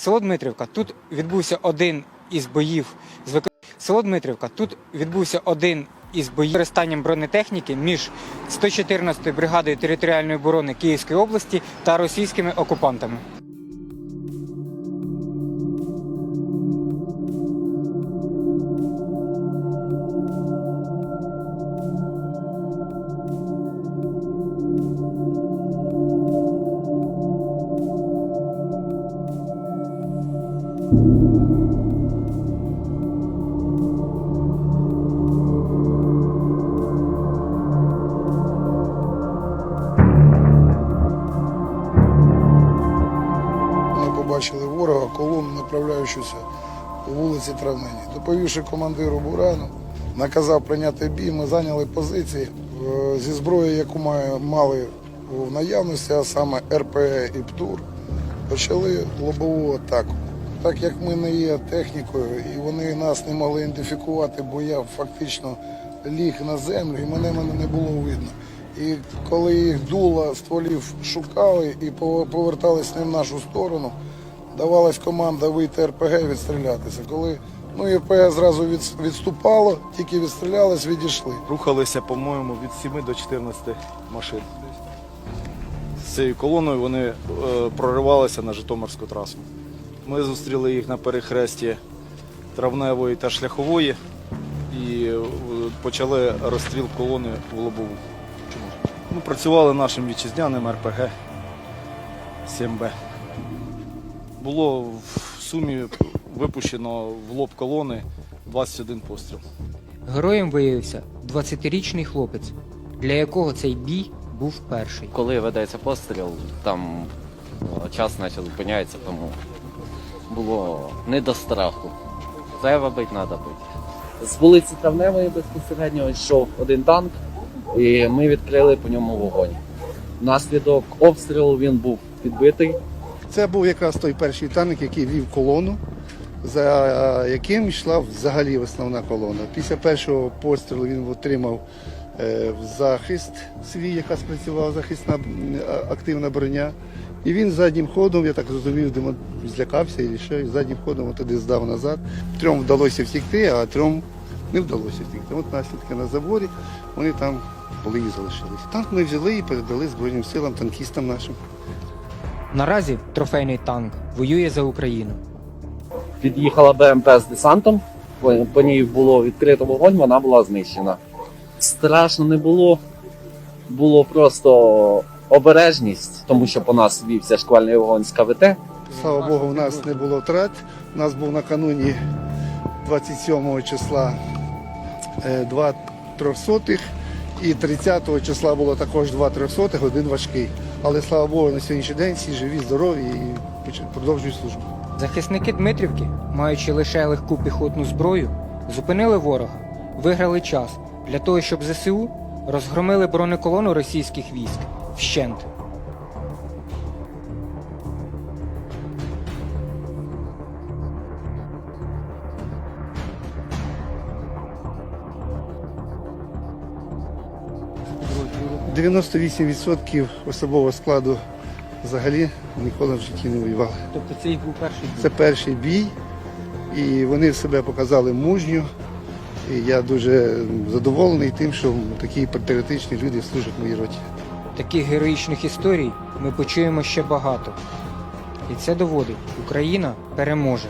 Село Дмитрівка. Тут відбувся один із боїв з вик... Село Дмитрівка. Тут відбувся один із боїв використанням бронетехніки між 114-ю бригадою територіальної оборони Київської області та російськими окупантами. Ми побачили ворога, колону, направляючуся по вулиці Травнині. Доповівши командиру Бурану, наказав прийняти бій. Ми зайняли позиції Е, зі зброєю, яку мали в наявності, а саме РПГ і ПТУР, почали лобову атаку. Так як ми не є технікою і вони нас не могли ідентифікувати, бо я фактично ліг на землю і мене, мене не було видно. І коли їх дуло стволів шукали і пов- повертались не в нашу сторону, давалась команда вийти РПГ і відстрілятися. Коли ну, РПГ зразу від- відступало, тільки відстрілялись, відійшли. Рухалися, по-моєму, від 7 до 14 машин. З цією колоною вони е, проривалися на Житомирську трасу. Ми зустріли їх на перехресті травневої та шляхової і е, почали розстріл колони в лобову. Чому? Ну, працювали нашим вітчизняним РПГ 7Б. Було в сумі випущено в лоб колони 21 постріл. Героєм виявився 20-річний хлопець, для якого цей бій був перший. Коли ведеться постріл, там е, час наче зупиняється, тому було не до страху. Треба бити, треба бити. З вулиці Травневої безпосередньо йшов один танк, і ми відкрили по ньому вогонь. Внаслідок обстрілу він був підбитий. Це був якраз той перший танк, який вів колону, за яким йшла взагалі основна колона. Після першого пострілу він отримав е, захист свій, яка спрацювала захисна активна броня. І він заднім ходом, я так зрозумів, димо- злякався і що, і заднім ходом туди здав назад. Трьом вдалося втікти, а трьом не вдалося втікти. От наслідки на заборі, вони там були і залишились. Танк ми взяли і передали Збройним силам, танкістам нашим. Наразі трофейний танк воює за Україну. Під'їхала БМП з десантом, по, по ній було відкрито вогонь, вона була знищена. Страшно не було, було просто обережність, тому що по нас вівся шквальний вогонь з КВТ. Слава Богу, у нас не було втрат. У нас був накануні 27 числа е, два трьохсотих, і 30 числа було також два трьохсотих, один важкий. Але слава Богу, на сьогоднішній день всі живі, здорові і продовжують службу. Захисники Дмитрівки, маючи лише легку піхотну зброю, зупинили ворога, виграли час для того, щоб ЗСУ розгромили бронеколону російських військ вщент. – 98% особового складу взагалі ніколи в житті не воювали. Тобто це їх був перший бій. Це перший бій, і вони себе показали мужньо. І я дуже задоволений тим, що такі патріотичні люди служать в моїй роті. Таких героїчних історій ми почуємо ще багато. І це доводить, Україна переможе.